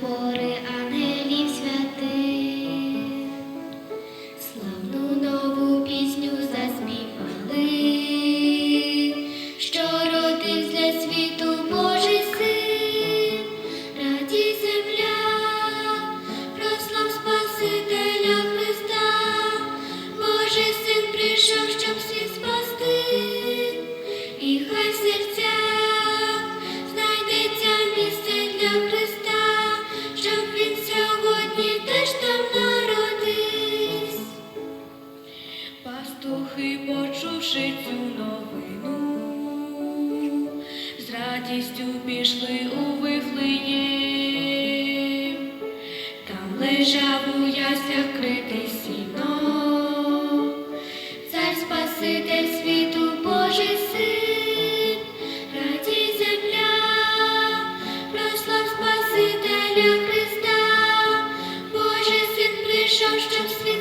mejore a новину, з радістю пішли у Вифлеєм. Там лежав у яслях критий сіно, цар Спаситель світу, Божий син, радій земля, прослав Спасителя Христа, Божий син прийшов, щоб світ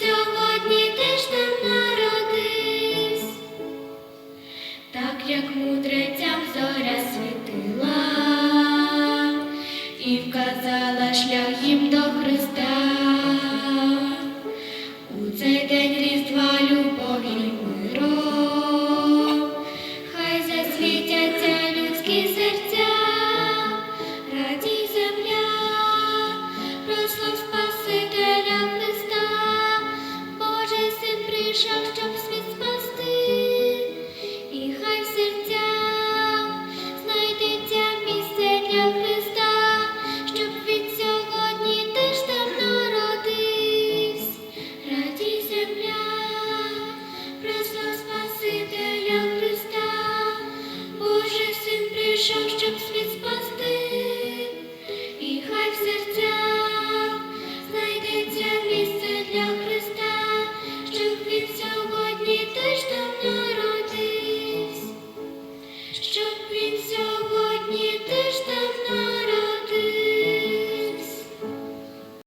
сьогодні теж там народись, Так як мудрецям зоря світила і вказала шлях їм до Христа. Krzyżach